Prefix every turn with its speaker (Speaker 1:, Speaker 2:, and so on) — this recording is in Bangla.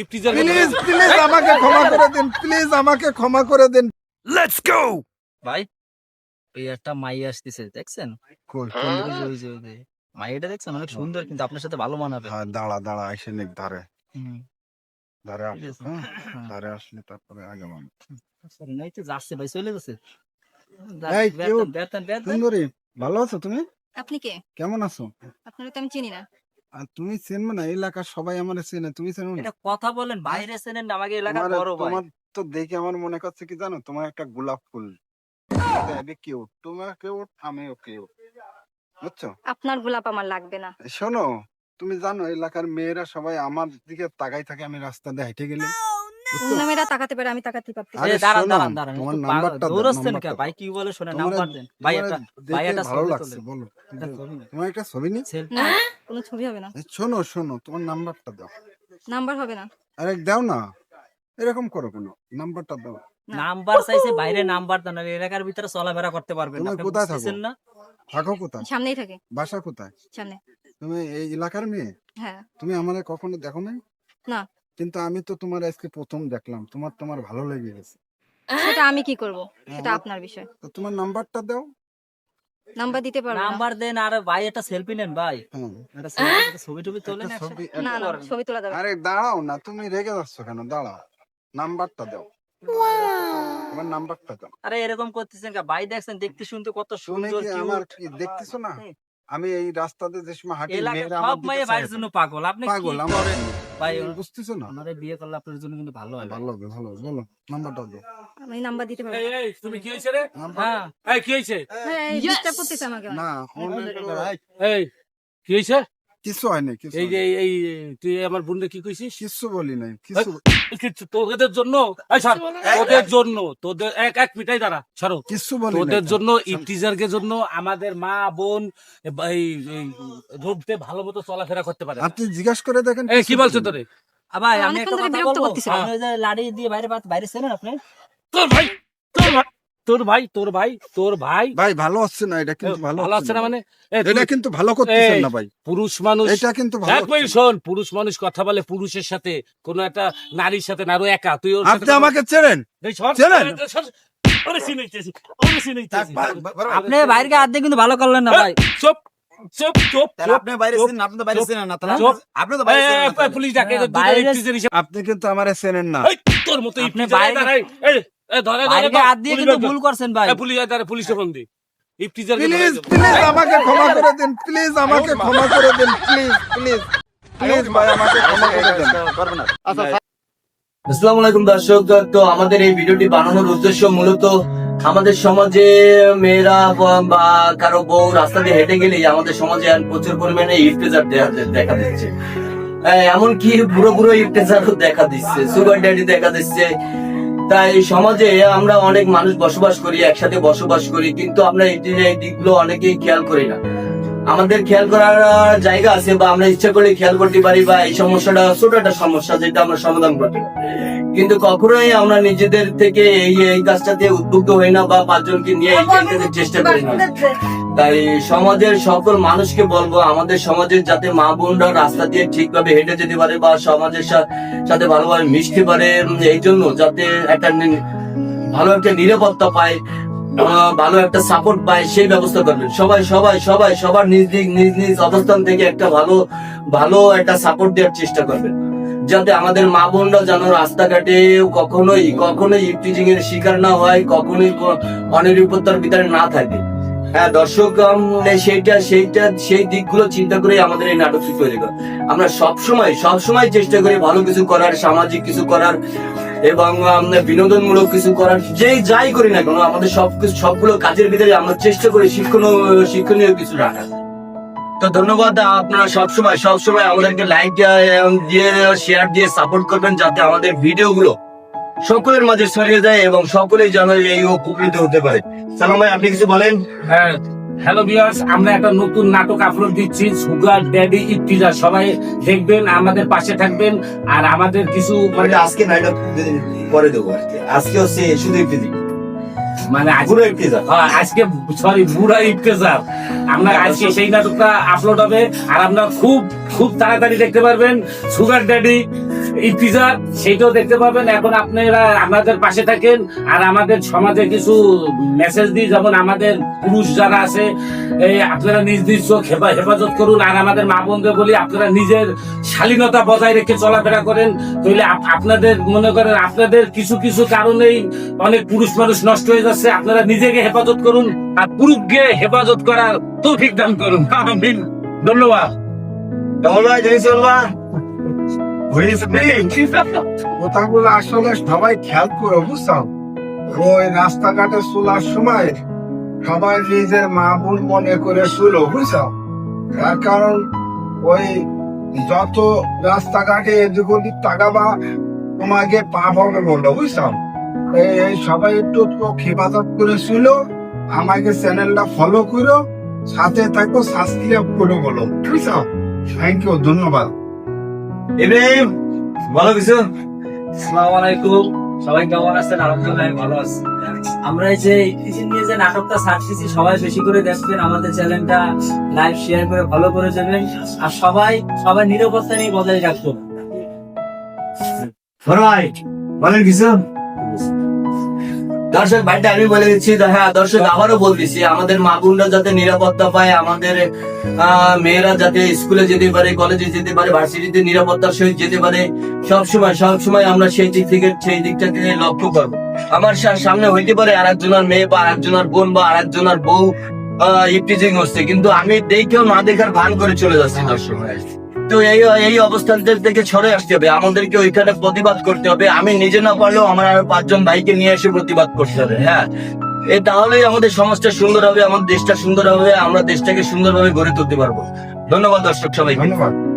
Speaker 1: ইফতিজার
Speaker 2: প্লিজ প্লিজ আমাকে ক্ষমা করে দিন প্লিজ আমাকে ক্ষমা করে দিন।
Speaker 1: লেটস গো
Speaker 3: ভাই এই মাই আসতেছে দেখছেন?
Speaker 2: কই, কোন-
Speaker 3: যে, ওই যে, ওই যে। মাইয়াটা দেখছেন? অনেক সুন্দর কিন্তু আপনার সাথে ভালো মানাবে।
Speaker 2: হ্যাঁ দাঁড়া দাঁড়া এসে নিক ধারে। ধারে
Speaker 3: ঠিক
Speaker 2: আসুক
Speaker 3: আছে।
Speaker 2: ধারে আসলে তারপরে আগে
Speaker 3: নাই তো যাচ্ছে ভাই চলে যাচ্ছে।
Speaker 2: এই,
Speaker 3: বেতন,
Speaker 2: cute.
Speaker 3: বেতন, বেতন।
Speaker 2: সুন্দরী ভালো আছো তুমি?
Speaker 4: আপনি কে?
Speaker 2: কেমন আছো?
Speaker 4: আপনারা তো আমি চিনি না।
Speaker 2: আর তুমি চেনবে না এলাকার সবাই আমার চেনে তুমি চেনো না?
Speaker 3: এটা কথা বলেন বাইরে চেনেন না আমাকে এলাকার
Speaker 2: তোমার-
Speaker 3: বড় ভাই।
Speaker 2: তোমার তো দেখে আমার মনে করছে কি জানো? তোমার একটা গোলাপ ফুল। কেউ তোমার কেউ আমিও কেউ। বুঝছ?
Speaker 4: আপনার গোলাপ আমার লাগবে না।
Speaker 2: শোনো তুমি জানো এলাকার মেয়েরা সবাই আমার দিকে তাকাই থাকে আমি রাস্তা দিয়ে হেঁটে গেলে
Speaker 4: মেয়েরা তাকাতে পারে আমি তাকাতে পারতেছি
Speaker 2: আরে
Speaker 3: দাঁড়ান দাঁড়ান দাঁড়ান
Speaker 2: তোমার নাম্বারটা দাও,
Speaker 3: কে ভাই কি বলে শোনেন নাম্বার দেন। ভাই একটা ভাই একটা
Speaker 2: ভালো লাগছে বলো।
Speaker 3: একটা ছবি নেন।
Speaker 2: তোমার একটা ছবি নি
Speaker 4: না কোনো ছবি হবে না।
Speaker 2: শোনো শোনো তোমার নাম্বারটা দাও।
Speaker 4: নাম্বার হবে না।
Speaker 2: আরে দাও না। এরকম করো কোনো? নাম্বারটা দাও।
Speaker 3: নাম্বার চাইছে বাইরে নাম্বার দেন এলাকার ভিতরে চলাফেরা করতে পারবেন না।
Speaker 2: কোথায় থাকো?
Speaker 3: না?
Speaker 2: থাকো কোথায়?
Speaker 4: সামনেই থাকে।
Speaker 2: বাসা কোথায়?
Speaker 4: সামনে।
Speaker 2: তুমি এই এলাকার মেয়ে?
Speaker 4: হ্যাঁ।
Speaker 2: তুমি আমারে কখনো দেখো নাই?
Speaker 4: না।
Speaker 2: কিন্তু আমি তো তোমার আজকে প্রথম দেখলাম। তোমার তোমার ভালো লেগে গেছে।
Speaker 4: সেটা আমি কি করব? সেটা আপনার বিষয়।
Speaker 2: তো তোমার নাম্বারটা দাও।
Speaker 4: নাম্বার দিতে পারব
Speaker 3: নাম্বার দেন আর ভাই একটা সেলফি নেন ভাই।
Speaker 2: হ্যাঁ।
Speaker 3: একটা selfie, ছবি টবি তোলেন
Speaker 4: না না ছবি তোলা যাবে
Speaker 2: আরে দাঁড়াও না তুমি রেগে যাচ্ছ কেন? দাঁড়াও। নাম্বারটা দাও। তোমার নাম্বারটা দাও।
Speaker 3: আরে এরকম করতেছেন কা ভাই দেখছেন দেখতে শুনতে কত সুন্দর
Speaker 2: আমার কি দেখতেছো না? আমি এই রাস্তাতে যে সময় হাঁটি মেয়েরা
Speaker 3: সব
Speaker 2: আমার
Speaker 3: মেয়ে ভাইয়ের জন্য পাগল। আপনি
Speaker 2: পাগল আমার
Speaker 3: ভাই
Speaker 2: বুঝতেছো না?
Speaker 3: বিয়ে করলে আপনার জন্য কিন্তু ভালো হয়
Speaker 2: ভালো হবে ভালো বলো নাম্বারটা দাও।
Speaker 4: আমি নাম্বার দিতে পারব।
Speaker 1: এই এই তুমি কি হইছে রে?
Speaker 3: হ্যাঁ।
Speaker 1: এই কি হইছে
Speaker 4: হ্যাঁ ডিস্টার্ব করতেছে আমাকে।
Speaker 2: না
Speaker 1: এই কি হইছে
Speaker 2: কিছু হয়নি কিছু
Speaker 1: এই যে এই তুই আমার কি কইছিস?
Speaker 2: কিচ্ছু বলি নাই কিছু
Speaker 1: কিছু তোদের জন্য এই তোদের জন্য তোদের এক এক মিটাই দাঁড়া ছাড়ো।
Speaker 2: কিচ্ছু বলি
Speaker 1: তোদের। জন্য ইফতিজারকে জন্য আমাদের মা বোন এই রোডতে ভালো মতো চলাফেরা করতে পারে
Speaker 2: আপনি জিজ্ঞাসা করে দেখেন
Speaker 1: এই কি বলছো
Speaker 2: বলি
Speaker 1: তোরে?
Speaker 3: আ ভাই আমি একটা কথা বলব।
Speaker 4: করতেছে।
Speaker 3: আপনি ওই যে লাড়ি দিয়ে বাইরে বাইরে ছিলেন আপনি?
Speaker 1: তোর ভাই তোর ভাই। তোর ভাই তোর ভাই তোর ভাই।
Speaker 2: ভাই ভালো হচ্ছে না এটা কিন্তু ভালো
Speaker 1: ভালো আছে না মানে?
Speaker 2: এটা কিন্তু ভালো করতেছেন না ভাই।
Speaker 1: পুরুষ মানুষ
Speaker 2: এটা কিন্তু ভালো
Speaker 1: এক মিনিট শোন পুরুষ মানুষ কথা বলে পুরুষের সাথে কোন একটা নারীর সাথে নারো একা। তুই ওর
Speaker 2: আপনি আমাকে চেনেন? চেনেন?
Speaker 3: আপনি বাইরে আর্ধেক কিন্তু ভালো করলেন না ভাই।
Speaker 1: চুপ চুপ চুপ
Speaker 5: আপনি বাইরে ছিলেন, আপনি তো বাইরে ছিলেন না,
Speaker 1: চুপ।
Speaker 5: আপনি তো বাইরে ছিলেন না,
Speaker 1: এই,
Speaker 5: তাহলে?
Speaker 1: পুলিশ ডাকে দুটো
Speaker 3: বাইরে-
Speaker 1: ইফতিজার হিসেবে-
Speaker 2: আপনি কিন্তু আমারে চেনেন না।
Speaker 1: তোর মতো
Speaker 3: আপনি বাইরে-
Speaker 1: এই, ধরে, ধরে,
Speaker 3: হাত দিয়ে কিন্তু ভুল করছেন ভাই।
Speaker 1: পুলিশ আয়, পুলিশে ফোন দি।
Speaker 2: প্লিজ প্লিজ আমাকে ক্ষমা করে দিন প্লিজ আমাকে ক্ষমা করে দিন প্লিজ প্লিজ প্লিজ ভাই আমাকে ক্ষমা করে দিন।
Speaker 5: করবে
Speaker 6: আসসালামু আলাইকুম দর্শক তো আমাদের এই ভিডিওটি বানানোর উদ্দেশ্য মূলত আমাদের সমাজে মেয়েরা বা- কারও বউ রাস্তা দিয়ে হেঁটে গেলেই আমাদের সমাজে প্রচুর পরিমাণে ইফতেজার দেখা দিচ্ছে। এমনকি বুড়ো বুড়ো ইফতেজারও দেখা দিচ্ছে সুগার ড্যাডি দেখা দিচ্ছে। তাই সমাজে আমরা অনেক মানুষ বসবাস করি, একসাথে বসবাস করি, কিন্তু আমরা এই দিকগুলো অনেকেই খেয়াল করি না আমাদের খেয়াল করার জায়গা আছে বা আমরা ইচ্ছা করলে খেয়াল করতে পারি বা এই সমস্যাটা, ছোট একটা সমস্যা যেটা আমরা সমাধান করতে। কিন্তু কখনোই আমরা নিজেদের থেকে এই এই কাজটাতে উদ্বুদ্ধ হই না বা পাঁচজনকে নিয়ে এই চেষ্টা করি না তাই সমাজের সকল মানুষকে বলব, আমাদের সমাজের যাতে মা বোনরা রাস্তা দিয়ে ঠিকভাবে হেঁটে যেতে পারে বা সমাজের সাথে ভালোভাবে মিশতে পারে এই জন্য যাতে একটা ভালো একটা নিরাপত্তা পায় ভালো একটা সাপোর্ট পায়, সেই ব্যবস্থা করবেন। সবাই সবাই সবাই, সবার নিজ দিক, নিজ নিজ অবস্থান থেকে একটা ভালো ভালো একটা সাপোর্ট দেওয়ার চেষ্টা করবেন। যাতে আমাদের মা বোনরা যেন রাস্তাঘাটে কখনোই কখনোই ইফটিজিং এর শিকার না হয়, কখনোই অনিরাপত্তার ভিতরে না থাকে। হ্যাঁ দর্শক সেইটা সেই দিকগুলো চিন্তা করে আমাদের এই নাটকটি তৈরি আমরা সব সময় সব সময় চেষ্টা করি ভালো কিছু করার, সামাজিক কিছু করার এবং বিনোদনমূলক কিছু করার। যেই যাই করি না কেন, আমাদের সব সবগুলো কাজের ভিতরে আমরা চেষ্টা করি শিক্ষণীয় শিক্ষণীয় কিছু রাখার। তো ধন্যবাদ, আপনারা সবসময় সবসময় আমাদেরকে লাইক দিয়ে শেয়ার দিয়ে সাপোর্ট করবেন যাতে আমাদের ভিডিওগুলো সকলের মাঝে ছড়িয়ে যায় এবং সকলেই যেন এই উপকৃত হতে পারে। সালাম ভাই আপনি কিছু বলেন?
Speaker 1: হ্যাঁ হ্যালো ভিউয়ার্স আমরা একটা নতুন নাটক আপলোড দিচ্ছি সুগার ড্যাডি ইফতিজার। সবাই দেখবেন আমাদের পাশে থাকবেন আর আমাদের কিছু মানে
Speaker 6: আজকে না এটা পরে দেবো আজকে হচ্ছে শুধু ইফতিজিং।
Speaker 1: মানে
Speaker 6: পুরো ইফতিজার।
Speaker 1: হ্যাঁ, আজকে সরি বুড়া ইফতেজার। আমরা আজকে সেই নাটকটা আপলোড হবে আর আপনারা খুব খুব তাড়াতাড়ি দেখতে পারবেন সুগার ড্যাডি ইফতিজার সেইটাও দেখতে পাবেন। এখন আপনারা আমাদের পাশে থাকেন আর আমাদের সমাজে কিছু মেসেজ দিই যেমন আমাদের পুরুষ যারা আছে আপনারা নিজ নিজ চোখ হেফাজত করুন আর আমাদের মা বোনদের বলি, আপনারা নিজের শালীনতা বজায় রেখে চলাফেরা করেন। তাহলে আপনাদের মনে করেন, আপনাদের কিছু কিছু কারণেই অনেক পুরুষ মানুষ নষ্ট হয়ে যাচ্ছে। আপনারা নিজেকে হেফাজত করুন আর পুরুষকে হেফাজত করার তৌফিক দান করুন। ধন্যবাদ।
Speaker 6: বলবা
Speaker 2: কথাগুলো আসলে সবাই খেয়াল করে বুঝছ ওই রাস্তাঘাটে চলার সময় সবাই নিজের মা বোন মনে করে শুলো বুঝছ তার কারণ ওই যত রাস্তাঘাটে এদিক ওদিক তাকাবা, তোমাকে পাপ হবে বলল বুঝছ এই সবাই একটু হেফাজত করে ছিল আমাকে চ্যানেলটা ফলো করো, সাথে থাকো সাবস্ক্রাইব করে বলো বুঝছ থ্যাংক ইউ ধন্যবাদ।
Speaker 6: ইব্রাহিম ভালো কিছু
Speaker 3: আসসালামু আলাইকুম। সবাই কেমন আছেন? আলহামদুলিল্লাহ ভালো আছি। আমরা এই যে ইতিহাস নিয়ে যে নাটকটা ছাড়তেছি সবাই বেশি করে দেখবেন আমাদের চ্যানেলটা লাইভ শেয়ার করে ভালো করে দেবেন আর সবাই সবার নিরাপত্তা নিয়ে বজায় রাখবেন
Speaker 6: ভাই বলেন কিছু? দর্শক ভাইটা, আমি বলে দিচ্ছি হ্যাঁ দর্শক, আবারও বলতেছি আমাদের মা বোনরা যাতে নিরাপত্তা পায়, আমাদের মেয়েরা যাতে স্কুলে যেতে পারে কলেজে যেতে পারে ভার্সিটিতে নিরাপত্তার সহিত যেতে পারে, সব সময় সব সময় আমরা সেই দিক থেকে, সেই দিকটাকে লক্ষ্য করব। আমার সামনে হইতে পারে আর একজনের মেয়ে বা আর একজনের বোন বা আর একজনের বউ ইপটিজিং হচ্ছে, কিন্তু আমি দেখেও না দেখার ভান করে চলে যাচ্ছি দর্শক তো এই এই অবস্থানদের থেকে সরে আসতে হবে। আমাদেরকে ওইখানে প্রতিবাদ করতে হবে। আমি নিজে না পারলেও আমার আরও পাঁচজন ভাইকে নিয়ে এসে প্রতিবাদ করতে হবে হ্যাঁ? এ তাহলেই আমাদের সমাজটা সুন্দর হবে আমাদের দেশটা সুন্দর হবে, আমরা দেশটাকে সুন্দরভাবে গড়ে তুলতে পারব। ধন্যবাদ দর্শক সবাই
Speaker 2: ধন্যবাদ।